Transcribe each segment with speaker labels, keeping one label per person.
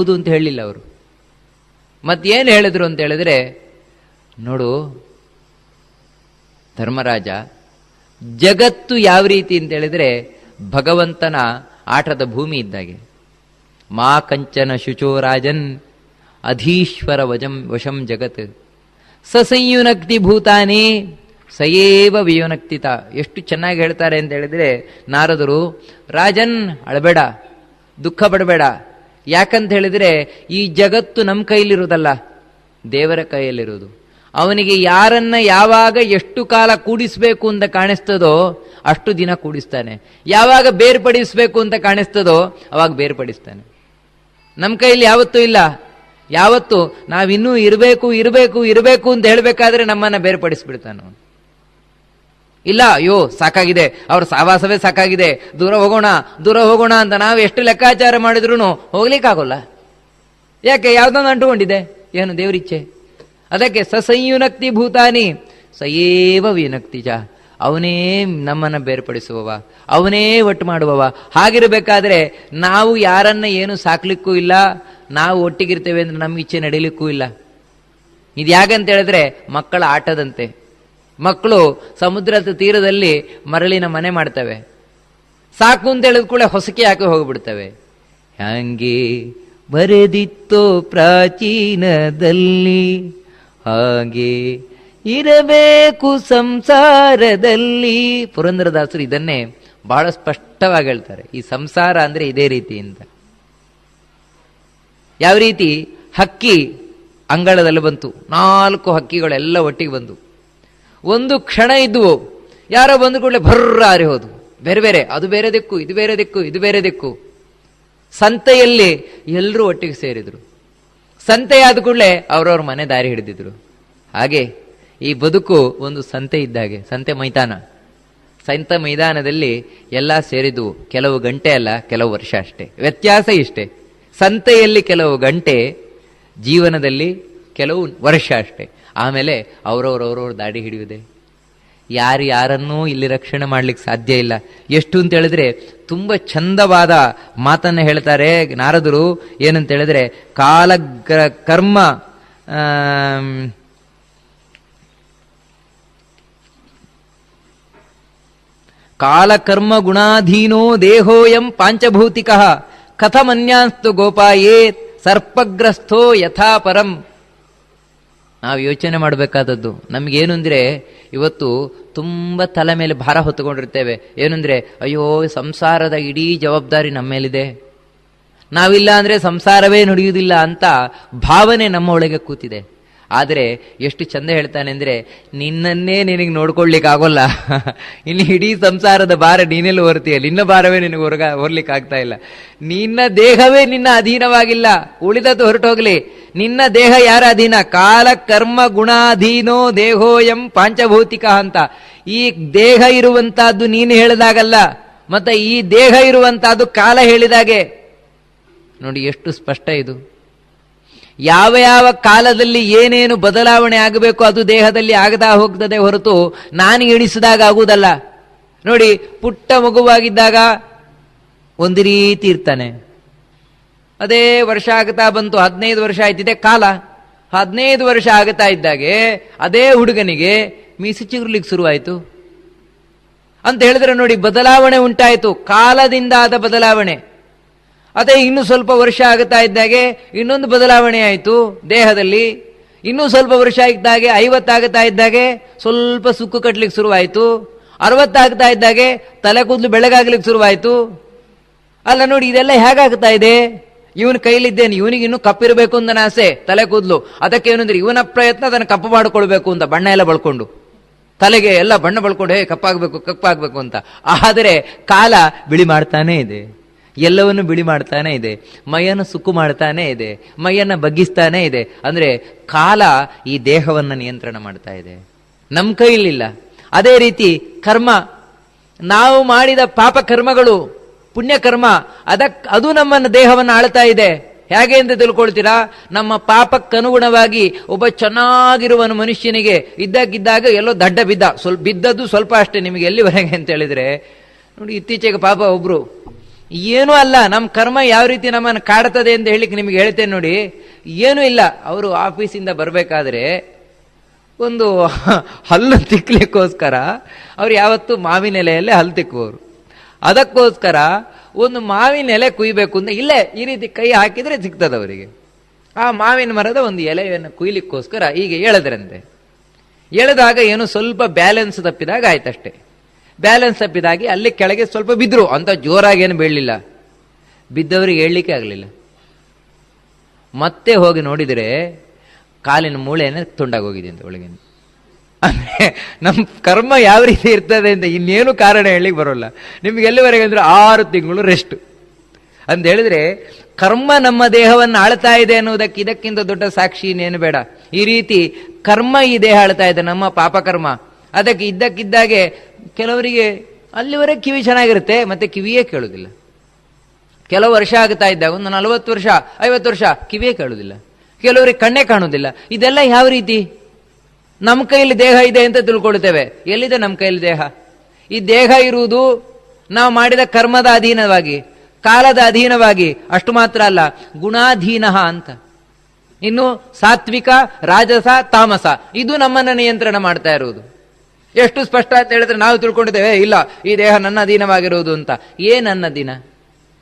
Speaker 1: ಹೌದು ಅಂತ ಹೇಳಿಲ್ಲ ಅವರು. ಮತ್ತೇನು ಹೇಳಿದ್ರು ಅಂತ ಹೇಳಿದ್ರೆ, ನೋಡು, ಧರ್ಮರಾಜ, ಜಗತ್ತು ಯಾವ ರೀತಿ ಅಂತ ಹೇಳಿದ್ರೆ, ಭಗವಂತನ ಆಟದ ಭೂಮಿ ಇದ್ದಾಗೆ. ಮಾ ಕಂಚನ ಶುಚೋ ರಾಜನ್, ಅಧೀಶ್ವರ ವಜಂ, ವಶಂ ಜಗತ್. ಸಸಂಯುನಕ್ತಿ ಭೂತಾನಿ, ಸಯೇವ ವಿಯುನಕ್ತಿತ. ಎಷ್ಟು ಚೆನ್ನಾಗಿ ಹೇಳ್ತಾರೆ ಅಂತ ಹೇಳಿದ್ರೆ, ನಾರದರು, ರಾಜನ್, ಅಳಬೇಡ, ದುಃಖ ಪಡಬೇಡ ಯಾಕಂತ ಹೇಳಿದ್ರೆ ಈ ಜಗತ್ತು ನಮ್ಮ ಕೈಯಲ್ಲಿರುವುದಲ್ಲ ದೇವರ ಕೈಯಲ್ಲಿರುವುದು. ಅವನಿಗೆ ಯಾರನ್ನ ಯಾವಾಗ ಎಷ್ಟು ಕಾಲ ಕೂಡಿಸ್ಬೇಕು ಅಂತ ಕಾಣಿಸ್ತದೋ ಅಷ್ಟು ದಿನ ಕೂಡಿಸ್ತಾನೆ. ಯಾವಾಗ ಬೇರ್ಪಡಿಸಬೇಕು ಅಂತ ಕಾಣಿಸ್ತದೋ ಅವಾಗ ಬೇರ್ಪಡಿಸ್ತಾನೆ. ನಮ್ಮ ಕೈಯಲ್ಲಿ ಯಾವತ್ತೂ ಇಲ್ಲ. ಯಾವತ್ತು? ನಾವಿನ್ನೂ ಇರಬೇಕು ಇರಬೇಕು ಇರಬೇಕು ಅಂತ ಹೇಳಬೇಕಾದ್ರೆ ನಮ್ಮನ್ನು ಬೇರ್ಪಡಿಸ್ಬಿಡ್ತಾನೆ ಅವನು. ಇಲ್ಲ, ಅಯ್ಯೋ, ಸಾಕಾಗಿದೆ. ಅವ್ರ ಸಾವಾಸವೇ ಸಾಕಾಗಿದೆ. ದೂರ ಹೋಗೋಣ ದೂರ ಹೋಗೋಣ ಅಂತ ನಾವು ಎಷ್ಟು ಲೆಕ್ಕಾಚಾರ ಮಾಡಿದ್ರು ಹೋಗ್ಲಿಕ್ಕಾಗೋಲ್ಲ. ಯಾಕೆ, ಯಾವ್ದೊಂದು ಅಂಟುಕೊಂಡಿದೆ ಏನು ದೇವರಿಚ್ಛೆ ಅದಕ್ಕೆ ಸಸಂಯುನಕ್ತಿ ಭೂತಾನಿ. ಸಯೇವ ವಿನಕ್ತಿಜ. ಅವನೇ ನಮ್ಮನ್ನು ಬೇರ್ಪಡಿಸುವವ. ಅವನೇ ಒಟ್ಟು ಮಾಡುವವ. ಹಾಗಿರಬೇಕಾದ್ರೆ ನಾವು ಯಾರನ್ನ ಏನು ಸಾಕ್ಲಿಕ್ಕೂ ಇಲ್ಲ, ನಾವು ಒಟ್ಟಿಗಿರ್ತೇವೆ ಅಂದ್ರೆ ನಮ್ಮ ಇಚ್ಛೆ ನಡೀಲಿಕ್ಕೂ ಇಲ್ಲ. ಇದು ಯಾಕಂತ ಹೇಳಿದ್ರೆ ಮಕ್ಕಳ ಆಟದಂತೆ. ಮಕ್ಕಳು ಸಮುದ್ರದ ತೀರದಲ್ಲಿ ಮರಳಿನ ಮನೆ ಮಾಡ್ತವೆ. ಸಾಕು ಅಂತ ಹೇಳಿದ ಕೂಡ ಹೊಸಕಿ ಹಾಕಿ ಹೋಗಿಬಿಡ್ತವೆ. ಹಂಗೆ ಬರೆದಿತ್ತೋ ಪ್ರಾಚೀನದಲ್ಲಿ, ಹಾಗೆ ಇರಬೇಕು ಸಂಸಾರದಲ್ಲಿ. ಪುರಂದರದಾಸರು ಇದನ್ನೇ ಬಹಳ ಸ್ಪಷ್ಟವಾಗಿ ಹೇಳ್ತಾರೆ. ಈ ಸಂಸಾರ ಅಂದ್ರೆ ಇದೇ ರೀತಿ ಅಂತ. ಯಾವ ರೀತಿ? ಹಕ್ಕಿ ಅಂಗಳದಲ್ಲಿ ಬಂತು. ನಾಲ್ಕು ಹಕ್ಕಿಗಳೆಲ್ಲ ಒಟ್ಟಿಗೆ ಬಂದು. ಒಂದು ಕ್ಷಣ ಇದ್ವು. ಯಾರೋ ಬಂದ ಕೂಡಲೇ ಭರ್ರ ಆರಿ ಹೋದು ಬೇರೆ ಬೇರೆ, ಅದು ಬೇರೆ ದಿಕ್ಕು, ಇದು ಬೇರೆ ದಿಕ್ಕು, ಇದು ಬೇರೆ ದಿಕ್ಕು. ಸಂತೆಯಲ್ಲಿ ಎಲ್ಲರೂ ಒಟ್ಟಿಗೆ ಸೇರಿದರು. ಸಂತೆಯಾದ ಕೂಡಲೇ ಅವ್ರವ್ರ ಮನೆ ದಾರಿ ಹಿಡಿದಿದ್ರು. ಹಾಗೆ ಈ ಬದುಕು ಒಂದು ಸಂತೆ ಇದ್ದಾಗೆ ಸಂತೆ ಮೈದಾನ. ಸಂತ ಮೈದಾನದಲ್ಲಿ ಎಲ್ಲ ಸೇರಿದ್ವು. ಕೆಲವು ಗಂಟೆ ಅಲ್ಲ, ಕೆಲವು ವರ್ಷ ಅಷ್ಟೇ. ವ್ಯತ್ಯಾಸ ಇಷ್ಟೇ. ಸಂತೆಯಲ್ಲಿ ಕೆಲವು ಗಂಟೆ ಜೀವನದಲ್ಲಿ ಕೆಲವು ವರ್ಷ ಅಷ್ಟೇ. ಆಮೇಲೆ ಅವರವ್ರವ್ರವ್ರ ದಾಡಿ ಹಿಡಿಯುವುದೇ. ಯಾರು ಯಾರನ್ನೂ ಇಲ್ಲಿ ರಕ್ಷಣೆ ಮಾಡ್ಲಿಕ್ಕೆ ಸಾಧ್ಯ ಇಲ್ಲ. ಎಷ್ಟು ಅಂತ ಹೇಳಿದ್ರೆ ತುಂಬ ಚಂದವಾದ ಮಾತನ್ನು ಹೇಳ್ತಾರೆ ನಾರದರು. ಏನಂತ ಹೇಳಿದ್ರೆ, ಕಾಲ ಕರ್ಮ ಕಾಲಕರ್ಮ ಗುಣಾಧೀನೋ ದೇಹೋಯಂ ಪಾಂಚಭೌತಿಕ ಕಥಮನ್ಯಾಸ್ತು ಗೋಪಾಯೇತ್ ಸರ್ಪಗ್ರಸ್ಥೋ ಯಥಾ ಪರಂ. ನಾವು ಯೋಚನೆ ಮಾಡಬೇಕಾದದ್ದು. ನಮಗೇನು ಅಂದರೆ, ಇವತ್ತು ತುಂಬ ತಲೆ ಮೇಲೆ ಭಾರ ಹೊತ್ತುಕೊಂಡಿರ್ತೇವೆ. ಏನಂದ್ರೆ ಅಯ್ಯೋ, ಸಂಸಾರದ ಇಡೀ ಜವಾಬ್ದಾರಿ ನಮ್ಮ ಮೇಲಿದೆ. ನಾವಿಲ್ಲ ಅಂದರೆ ಸಂಸಾರವೇ ನಡೆಯುವುದಿಲ್ಲ ಅಂತ ಭಾವನೆ ನಮ್ಮ ಒಳಗೆ ಕೂತಿದೆ. ಆದರೆ ಎಷ್ಟು ಚಂದ ಹೇಳ್ತಾನೆ ಅಂದರೆ, ನಿನ್ನನ್ನೇ ನಿನಗೆ ನೋಡ್ಕೊಳ್ಳಿಕ್ಕಾಗೋಲ್ಲ ಇನ್ನು ಇಡೀ ಸಂಸಾರದ ಭಾರ ನೀನೆಲ್ಲ ಹೊರ್ತೀಯ. ನಿನ್ನ ಭಾರವೇ ನಿನಗೆ ಹೊರಗ ಹೊರ್ಲಿಕ್ಕೆ ಆಗ್ತಾ ಇಲ್ಲ. ನಿನ್ನ ದೇಹವೇ ನಿನ್ನ ಅಧೀನವಾಗಿಲ್ಲ. ಉಳಿದದ್ದು ಹೊರಟೋಗ್ಲಿ ನಿನ್ನ ದೇಹ ಯಾರ ಅಧೀನ? ಕಾಲ, ಕರ್ಮ, ಗುಣಾಧೀನೋ ದೇಹೋಯಂ ಪಾಂಚಭೌತಿಕ ಅಂತ. ಈ ದೇಹ ಇರುವಂತಹದ್ದು ನೀನು ಹೇಳಿದಾಗಲ್ಲ. ಮತ್ತೆ ಈ ದೇಹ ಇರುವಂತಹದ್ದು ಕಾಲ ಹೇಳಿದಾಗೆ. ನೋಡಿ ಎಷ್ಟು ಸ್ಪಷ್ಟ ಇದು. ಯಾವ ಯಾವ ಕಾಲದಲ್ಲಿ ಏನೇನು ಬದಲಾವಣೆ ಆಗಬೇಕು ಅದು ದೇಹದಲ್ಲಿ ಆಗದಾ ಹೋಗ್ತದೆ ಹೊರತು ನಾನು ಎಣಿಸಿದಾಗ ಆಗುವುದಲ್ಲ. ನೋಡಿ, ಪುಟ್ಟ ಮಗುವಾಗಿದ್ದಾಗ ಒಂದು ರೀತಿ ಇರ್ತಾನೆ. ಅದೇ ವರ್ಷ ಆಗ್ತಾ ಬಂತು, ಹದಿನೈದು ವರ್ಷ ಆಯ್ತಿದೆ ಕಾಲ. ಹದಿನೈದು ವರ್ಷ ಆಗ್ತಾ ಇದ್ದಾಗೆ ಅದೇ ಹುಡುಗನಿಗೆ ಮೀಸು ಚಿಗುರ್ಲಿಕ್ಕೆ ಶುರುವಾಯಿತು. ಅಂತ ಹೇಳಿದ್ರೆ ನೋಡಿ, ಬದಲಾವಣೆ ಉಂಟಾಯಿತು. ಕಾಲದಿಂದ ಆದ ಬದಲಾವಣೆ. ಅದೇ ಇನ್ನು ಸ್ವಲ್ಪ ವರ್ಷ ಆಗುತ್ತಾ ಇದ್ದಾಗೆ, ಇನ್ನೊಂದು ಬದಲಾವಣೆ ಆಯಿತು ದೇಹದಲ್ಲಿ. ಇನ್ನೂ ಸ್ವಲ್ಪ ವರ್ಷ ಇದ್ದಾಗೆ ಐವತ್ತಾಗುತ್ತಾ ಇದ್ದಾಗೆ, ಸ್ವಲ್ಪ ಸುಕ್ಕು ಕಟ್ಟಲಿಕ್ಕೆ ಶುರುವಾಯಿತು. ಅರವತ್ತಾಗ್ತಾ ಇದ್ದಾಗೆ, ತಲೆ ಕೂದಲು ಬೆಳಗಾಗ್ಲಿಕ್ಕೆ ಶುರುವಾಯಿತು. ಅಲ್ಲ ನೋಡಿ, ಇದೆಲ್ಲ ಹೇಗಾಗ್ತಾ ಇದೆ? ಇವನ ಕೈಲಿದ್ದೇನೆ ಇವನಿಗೆ ಇನ್ನೂ ಕಪ್ಪಿರಬೇಕು ಅಂತ ಆಸೆ, ತಲೆ ಕೂದಲು. ಅದಕ್ಕೆ ಏನಂದ್ರೆ ಇವನ ಪ್ರಯತ್ನ ಅದನ್ನು ಕಪ್ಪು ಮಾಡಿಕೊಳ್ಬೇಕು ಅಂತ, ಬಣ್ಣ ಎಲ್ಲ ಬಳ್ಕೊಂಡು. ತಲೆಗೆ ಎಲ್ಲ ಬಣ್ಣ ಬಳ್ಕೊಂಡು, ಹೇ, ಕಪ್ಪಾಗಬೇಕು ಕಪ್ಪಾಗಬೇಕು ಅಂತ. ಆದರೆ ಕಾಲ ಬಿಳಿ ಮಾಡ್ತಾನೇ ಇದೆ. ಎಲ್ಲವನ್ನು ಬಿಳಿ ಮಾಡ್ತಾನೆ ಇದೆ. ಮೈಯನ್ನು ಸುಕ್ಕು ಮಾಡ್ತಾನೆ ಇದೆ. ಮೈಯನ್ನು ಬಗ್ಗಿಸ್ತಾನೆ ಇದೆ. ಅಂದರೆ ಕಾಲ ಈ ದೇಹವನ್ನು ನಿಯಂತ್ರಣ ಮಾಡ್ತಾ ಇದೆ. ನಮ್ಮ ಕೈಲಿಲ್ಲ. ಅದೇ ರೀತಿ ಕರ್ಮ. ನಾವು ಮಾಡಿದ ಪಾಪ ಕರ್ಮಗಳು, ಪುಣ್ಯ ಕರ್ಮ, ಅದಕ್ ಅದು ನಮ್ಮನ್ನು ದೇಹವನ್ನು ಆಳ್ತಾ ಇದೆ. ಹೇಗೆ ಅಂತ ತಿಳ್ಕೊಳ್ತೀರಾ? ನಮ್ಮ ಪಾಪಕ್ಕನುಗುಣವಾಗಿ ಒಬ್ಬ ಚೆನ್ನಾಗಿರುವನು ಮನುಷ್ಯನಿಗೆ ಇದ್ದಾಗಿದ್ದಾಗ ಎಲ್ಲೋ ದಡ್ಡ ಬಿದ್ದ. ಸ್ವಲ್ಪ ಬಿದ್ದದ್ದು ಸ್ವಲ್ಪ ಅಷ್ಟೇ ನಿಮಗೆ ಎಲ್ಲಿವರೆಗೆ ಅಂತ ಹೇಳಿದ್ರೆ. ನೋಡಿ, ಇತ್ತೀಚೆಗೆ ಪಾಪ ಒಬ್ರು ಏನೂ ಅಲ್ಲ ನಮ್ಮ ಕರ್ಮ ಯಾವ ರೀತಿ ನಮ್ಮನ್ನು ಕಾಡ್ತದೆ ಅಂತ ಹೇಳಿಕ್ಕೆ ನಿಮಗೆ ಹೇಳ್ತೇನೆ ನೋಡಿ. ಏನೂ ಇಲ್ಲ, ಅವರು ಆಫೀಸಿಂದ ಬರಬೇಕಾದ್ರೆ ಒಂದು ಹಲ್ಲು ತಿಕ್ಕಲಿಕ್ಕೋಸ್ಕರ ಅವ್ರು ಯಾವತ್ತು ಮಾವಿನ ಎಲೆಯಲ್ಲೇ ಹಲ್ಲು ತಿಕ್ಕುವವರು. ಅದಕ್ಕೋಸ್ಕರ ಒಂದು ಮಾವಿನ ಎಲೆ ಕುಯ್ಬೇಕು ಅಂತ, ಇಲ್ಲೇ ಈ ರೀತಿ ಕೈ ಹಾಕಿದ್ರೆ ಸಿಗ್ತದೆ ಅವರಿಗೆ. ಆ ಮಾವಿನ ಮರದ ಒಂದು ಎಲೆಯನ್ನು ಕುಯ್ಲಿಕ್ಕೋಸ್ಕರ ಹೀಗೆ ಎಳೆದ್ರಂತೆ. ಎಳೆದಾಗ ಏನು ಸ್ವಲ್ಪ ಬ್ಯಾಲೆನ್ಸ್ ತಪ್ಪಿದಾಗ ಆಯ್ತಷ್ಟೇ. ಬ್ಯಾಲೆನ್ಸ್ ತಪ್ಪಿದಾಗಿ ಅಲ್ಲಿ ಕೆಳಗೆ ಸ್ವಲ್ಪ ಬಿದ್ದರು ಅಂತ ಜೋರಾಗಿ ಏನು ಬೀಳಲಿಲ್ಲ. ಬಿದ್ದವರಿಗೆ ಹೇಳಲಿಕ್ಕೆ ಆಗಲಿಲ್ಲ. ಮತ್ತೆ ಹೋಗಿ ನೋಡಿದರೆ ಕಾಲಿನ ಮೂಳೆನೇ ತುಂಡಾಗೋಗಿದೆ ಅಂತ ಒಳಗೆ ಅಂದ್ರೆ ನಮ್ಮ ಕರ್ಮ ಯಾವ ರೀತಿ ಇರ್ತದೆ ಅಂತ ಇನ್ನೇನು ಕಾರಣ ಹೇಳಿಕ್ ಬರೋಲ್ಲ. ನಿಮ್ಗೆ ಎಲ್ಲಿವರೆಗೆ ಅಂದರೆ ಆರು ತಿಂಗಳು ರೆಸ್ಟ್ ಅಂತ ಹೇಳಿದ್ರೆ ಕರ್ಮ ನಮ್ಮ ದೇಹವನ್ನು ಆಳ್ತಾ ಇದೆ ಅನ್ನೋದಕ್ಕೆ ಇದಕ್ಕಿಂತ ದೊಡ್ಡ ಸಾಕ್ಷಿ ಇನ್ನೇನು ಬೇಡ. ಈ ರೀತಿ ಕರ್ಮ ಈ ದೇಹ ಆಳ್ತಾ ಇದೆ ನಮ್ಮ ಪಾಪಕರ್ಮ. ಅದಕ್ಕೆ ಇದ್ದಕ್ಕಿದ್ದಾಗೆ ಕೆಲವರಿಗೆ ಅಲ್ಲಿವರೆ ಕಿವಿ ಚೆನ್ನಾಗಿರುತ್ತೆ, ಮತ್ತೆ ಕಿವಿಯೇ ಕೇಳೋದಿಲ್ಲ. ಕೆಲವು ವರ್ಷ ಆಗ್ತಾ ಇದ್ದಾಗ, ಒಂದು ನಲವತ್ತು ವರ್ಷ, ಐವತ್ತು ವರ್ಷ ಕಿವಿಯೇ ಕೇಳೋದಿಲ್ಲ. ಕೆಲವರಿಗೆ ಕಣ್ಣೇ ಕಾಣೋದಿಲ್ಲ. ಇದೆಲ್ಲ ಯಾವ ರೀತಿ? ನಮ್ಮ ಕೈಯಲ್ಲಿ ದೇಹ ಇದೆ ಅಂತ ತಿಳ್ಕೊಳ್ತೇವೆ. ಎಲ್ಲಿದೆ ನಮ್ಮ ಕೈಯಲ್ಲಿ ದೇಹ? ಈ ದೇಹ ಇರುವುದು ನಾವು ಮಾಡಿದ ಕರ್ಮದ ಅಧೀನವಾಗಿ, ಕಾಲದ ಅಧೀನವಾಗಿ, ಅಷ್ಟು ಮಾತ್ರ ಅಲ್ಲ, ಗುಣಾಧೀನ ಅಂತ. ಇನ್ನು ಸಾತ್ವಿಕ, ರಾಜಸ, ತಾಮಸ, ಇದು ನಮ್ಮನ್ನು ನಿಯಂತ್ರಣ ಮಾಡ್ತಾ ಇರುವುದು. ಎಷ್ಟು ಸ್ಪಷ್ಟ ಅಂತ ಹೇಳಿದ್ರೆ ನಾವು ತಿಳ್ಕೊಂಡಿದ್ದೇವೆ. ಇಲ್ಲ, ಈ ದೇಹ ನನ್ನ ಅಧೀನವಾಗಿರುವುದು ಅಂತ. ಏನು ದಿನ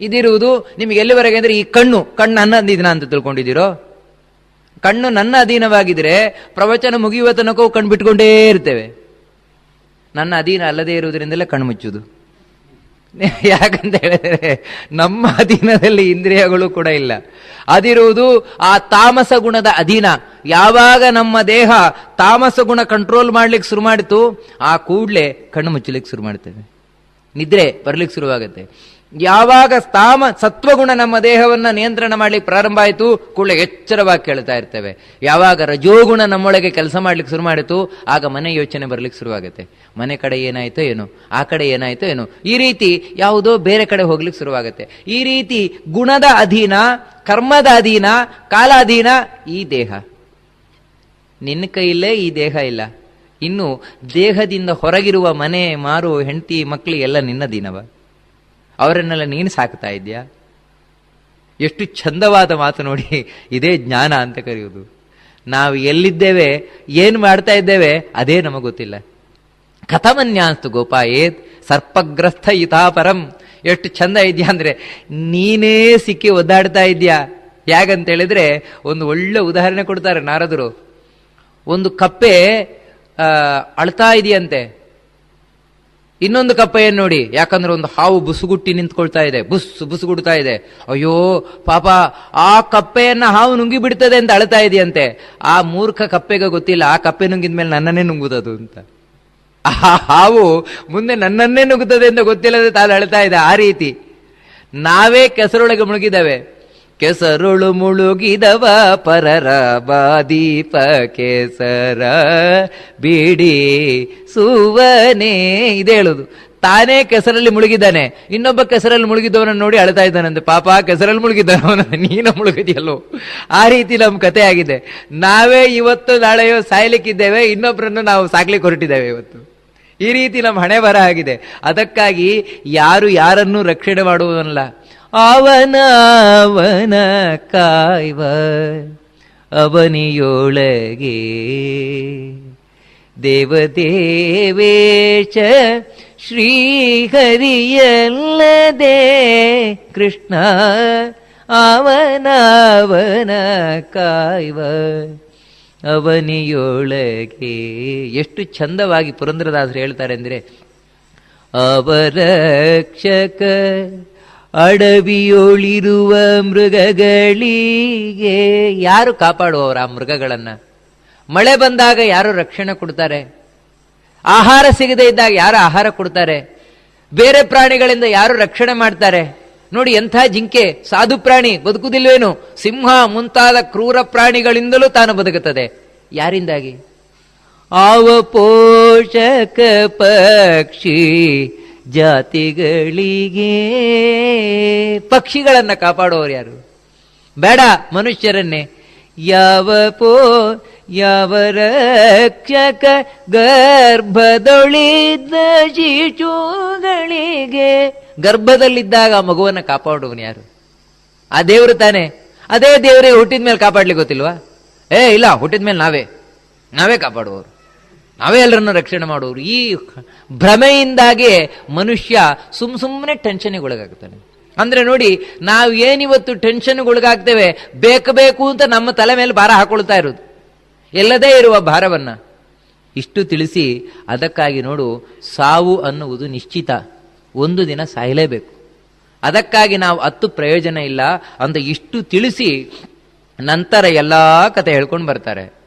Speaker 1: ಇದಿರುವುದು ನಿಮಗೆ ಎಲ್ಲಿವರೆಗೆ ಅಂದರೆ ಈ ಕಣ್ಣು. ಕಣ್ಣು ನನ್ನ ಅಧೀನ ಅಂತ ತಿಳ್ಕೊಂಡಿದ್ದೀರೋ? ಕಣ್ಣು ನನ್ನ ಅಧೀನವಾಗಿದ್ರೆ ಪ್ರವಚನ ಮುಗಿಯುವ ತನಕವೂ ಕಣ್ಣು ಬಿಟ್ಕೊಂಡೇ ಇರ್ತೇವೆ. ನನ್ನ ಅಧೀನ ಅಲ್ಲದೇ ಇರುವುದರಿಂದಲೇ ಕಣ್ಣು ಮುಚ್ಚುವುದು. ಯಾಕಂತ ಹೇಳಿದರೆ ನಮ್ಮ ಅಧೀನದಲ್ಲಿ ಇಂದ್ರಿಯಗಳು ಕೂಡ ಇಲ್ಲ. ಅದಿರುವುದು ಆ ತಾಮಸ ಗುಣದ ಅಧೀನ. ಯಾವಾಗ ನಮ್ಮ ದೇಹ ತಾಮಸ ಗುಣ ಕಂಟ್ರೋಲ್ ಮಾಡ್ಲಿಕ್ಕೆ ಶುರು ಮಾಡಿತು, ಆ ಕೂಡಲೇ ಕಣ್ಣು ಮುಚ್ಚಲಿಕ್ಕೆ ಶುರು ಮಾಡ್ತೇವೆ. ನಿದ್ರೆ ಬರ್ಲಿಕ್ಕೆ ಶುರುವಾಗುತ್ತೆ. ಯಾವಾಗ ತಾಮ ಸತ್ವಗುಣ ನಮ್ಮ ದೇಹವನ್ನ ನಿಯಂತ್ರಣ ಮಾಡ್ಲಿಕ್ಕೆ ಪ್ರಾರಂಭ ಆಯಿತು, ಕೂಡಲೇ ಎಚ್ಚರವಾಗಿ ಕೇಳ್ತಾ ಇರ್ತೇವೆ. ಯಾವಾಗ ರಜೋಗುಣ ನಮ್ಮೊಳಗೆ ಕೆಲಸ ಮಾಡ್ಲಿಕ್ಕೆ ಶುರು ಮಾಡಿತು, ಆಗ ಮನೆ ಯೋಚನೆ ಬರ್ಲಿಕ್ಕೆ ಶುರುವಾಗುತ್ತೆ. ಮನೆ ಕಡೆ ಏನಾಯಿತೋ ಏನೋ, ಆ ಕಡೆ ಏನಾಯಿತೋ ಏನೋ, ಈ ರೀತಿ ಯಾವುದೋ ಬೇರೆ ಕಡೆ ಹೋಗ್ಲಿಕ್ಕೆ ಶುರುವಾಗುತ್ತೆ. ಈ ರೀತಿ ಗುಣದ ಅಧೀನ, ಕರ್ಮದ ಅಧೀನ ಕಾಲ ಅಧೀನ ಈ ದೇಹ. ನಿನ್ನ ಕೈಯಲ್ಲೇ ಈ ದೇಹ ಇಲ್ಲ. ಇನ್ನು ದೇಹದಿಂದ ಹೊರಗಿರುವ ಮನೆ, ಮಾರು, ಹೆಂಡತಿ ಮಕ್ಕಳಿಗೆಲ್ಲ ನಿನ್ನ ದೀನವ ಅವರನ್ನೆಲ್ಲ ನೀನು ಸಾಕ್ತಾ ಇದೆಯಾ ಎಷ್ಟು ಚಂದವಾದ ಮಾತು ನೋಡಿ ಇದೇ ಜ್ಞಾನ ಅಂತ ಕರೆಯುವುದು. ನಾವು ಎಲ್ಲಿದ್ದೇವೆ, ಏನು ಮಾಡ್ತಾ ಇದ್ದೇವೆ, ಅದೇ ನಮಗೆ ಗೊತ್ತಿಲ್ಲ. ಕಥಮನ್ಯಾಸ್ತು ಗೋಪಾಯೇತ್ ಸರ್ಪಗ್ರಸ್ಥ ಇತಾಪರಂ ಎಷ್ಟು ಚಂದ ಇದೆಯಾ ಅಂದರೆ ನೀನೇ ಸಿಕ್ಕಿ ಒದ್ದಾಡ್ತಾ ಇದೆಯಾ? ಯಾಕಂತ ಹೇಳಿದ್ರೆ ಒಂದು ಒಳ್ಳೆ ಉದಾಹರಣೆ ಕೊಡ್ತಾರೆ ನಾರದರು. ಒಂದು ಕಪ್ಪೆ ಅಳ್ತಾ ಇದೆಯಂತೆ. ಇನ್ನೊಂದು ಕಪ್ಪೆಯನ್ನು ನೋಡಿ? ಯಾಕಂದ್ರೆ ಒಂದು ಹಾವು ಬುಸುಗುಟ್ಟಿ ನಿಂತ್ಕೊಳ್ತಾ ಇದೆ. ಬುಸ್ ಬುಸುಗುಡ್ತಾ ಇದೆ. ಅಯ್ಯೋ, ಪಾಪ, ಆ ಕಪ್ಪೆಯನ್ನ ಹಾವು ನುಂಗಿ ಬಿಡ್ತದೆ ಅಂತ ಅಳ್ತಾ ಇದೆಯಂತೆ. ಆ ಮೂರ್ಖ ಕಪ್ಪೆಗೆ ಗೊತ್ತಿಲ್ಲ, ಆ ಕಪ್ಪೆ ನುಂಗಿದ ಮೇಲೆ ನನ್ನನ್ನೇ ನುಂಗುದದು ಅಂತ. ಆ ಹಾವು ಮುಂದೆ ನನ್ನನ್ನೇ ನುಗ್ಗುತ್ತದೆ ಅಂತ ಗೊತ್ತಿಲ್ಲದೆ ತಾನು ಅಳ್ತಾ ಇದೆ. ಆ ರೀತಿ. ನಾವೇ ಕೆಸರೊಳಗೆ ಮುಳುಗಿದವೆ ಕೆಸರುಳು ಮುಳುಗಿದವ ಪರರ ಬಾದೀಪ ಕೆಸರ. ಬಿಡಿ ಸುವನೇ ಇದೇಳುದು. ತಾನೇ ಕೆಸರಲ್ಲಿ ಮುಳುಗಿದ್ದಾನೆ. ಇನ್ನೊಬ್ಬ ಕೆಸರಲ್ಲಿ ಮುಳುಗಿದವನನ್ನು ನೋಡಿ ಅಳ್ತಾ ಇದ್ದಾನಂತೆ. ಪಾಪ ಕೆಸರಲ್ಲಿ ಮುಳುಗಿದ್ದಾನ ನೀನು ಮುಳುಗಿದೆಯಲ್ಲೋ. ಆ ರೀತಿ ನಮ್ಮ ಕತೆ ಆಗಿದೆ ನಾವೇ ಇವತ್ತು ನಾಳೆಯೋ ಸಾಯ್ಲಿಕ್ಕಿದ್ದೇವೆ ಇನ್ನೊಬ್ಬರನ್ನು ನಾವು ಸಾಕ್ಲಿಕ್ಕೆ ಹೊರಟಿದ್ದೇವೆ ಇವತ್ತು. ಈ ರೀತಿ ನಮ್ಮ ಹಣೆ ಬರ ಆಗಿದೆ. ಅದಕ್ಕಾಗಿ ಯಾರು ಯಾರನ್ನು ರಕ್ಷಣೆ ಮಾಡುವವನಲ್ಲ. ಅವನ ಅವನ ಕಾಯ್ವ ಅವನಿಯೊಳಗೆ. ದೇವದೇವೇಶ ಶ್ರೀಹರಿಯಲ್ಲದೆ ಕೃಷ್ಣ ಅವನವನ ಕಾಯ್ವ ಅವನಿಯೊಳಗೆ. ಎಷ್ಟು ಚಂದವಾಗಿ ಪುರಂದ್ರದಾಸರು ಹೇಳ್ತಾರೆ ಅಂದರೆ ಅವರಕ್ಷಕ ಅಡವಿಯೊಳಿರುವ ಮೃಗಗಳಿಗೆ ಯಾರು ಕಾಪಾಡುವವರು ಆ ಮೃಗಗಳನ್ನ? ಮಳೆ ಬಂದಾಗ ಯಾರು ರಕ್ಷಣೆ ಕೊಡ್ತಾರೆ? ಆಹಾರ ಸಿಗದೇ ಇದ್ದಾಗ ಯಾರು ಆಹಾರ ಕೊಡ್ತಾರೆ? ಬೇರೆ ಪ್ರಾಣಿಗಳಿಂದ ಯಾರು ರಕ್ಷಣೆ ಮಾಡ್ತಾರೆ? ನೋಡಿ, ಎಂಥ ಜಿಂಕೆ, ಸಾಧು ಪ್ರಾಣಿ ಬದುಕುದಿಲ್ವೇನು ಸಿಂಹ ಮುಂತಾದ ಕ್ರೂರ ಪ್ರಾಣಿಗಳಿಂದಲೂ ತಾನು ಬದುಕುತ್ತದೆ. ಯಾರಿಂದಾಗಿ? ಆವ ಪೋಷಕ ಪಕ್ಷಿ ಜಾತಿಗಳಿಗೆ ಪಕ್ಷಿಗಳನ್ನು ಕಾಪಾಡುವವರು ಯಾರು? ಬೇಡ ಮನುಷ್ಯರನ್ನೇ. ಯಾವ ಪೋ, ಯಾವ ರಕ್ಷಕ ಗರ್ಭದೊಳಿದ್ದ ಶಿಶುಗಳಿಗೆ ಗರ್ಭದಲ್ಲಿದ್ದಾಗ ಆ ಮಗುವನ್ನ ಕಾಪಾಡುವನು ಯಾರು? ಆ ದೇವರು ತಾನೆ. ಅದೇ ದೇವರೇ ಹುಟ್ಟಿದ ಮೇಲೆ ಕಾಪಾಡ್ಲಿಕ್ಕೆ ಗೊತ್ತಿಲ್ವಾ? ಏ, ಇಲ್ಲ ಹುಟ್ಟಿದ ಮೇಲೆ ನಾವೇ. ನಾವೇ ಕಾಪಾಡುವವರು. ನಾವೇ ಎಲ್ಲರನ್ನು ರಕ್ಷಣೆ ಮಾಡೋರು. ಈ ಭ್ರಮೆಯಿಂದಾಗಿ ಮನುಷ್ಯ ಸುಮ್ ಸುಮ್ಮನೆ ಟೆನ್ಷನ್ಗೆ ಒಳಗಾಗ್ತಾನೆ ಅಂದ್ರೆ ನೋಡಿ, ನಾವು ಏನಿವತ್ತು ಟೆನ್ಷನ್ಗೆ ಒಳಗಾಗ್ತೇವೆ ಬೇಕು ಬೇಕು ಅಂತ ನಮ್ಮ ತಲೆ ಮೇಲೆ ಭಾರ ಹಾಕೊಳ್ತಾ ಇರೋದು. ಎಲ್ಲದೇ ಇರುವ ಭಾರವನ್ನ. ಇಷ್ಟು ತಿಳಿಸಿ, ಅದಕ್ಕಾಗಿ ನೋಡು, ಸಾವು ಅನ್ನುವುದು ನಿಶ್ಚಿತ. ಒಂದು ದಿನ ಸಾಯಲೇಬೇಕು. ಅದಕ್ಕಾಗಿ ನಾವು ಹತ್ತು ಪ್ರಯೋಜನ ಇಲ್ಲ ಅಂತ ಇಷ್ಟು ತಿಳಿಸಿ, ನಂತರ ಎಲ್ಲ ಕತೆ ಹೇಳ್ಕೊಂಡು ಬರ್ತಾರೆ.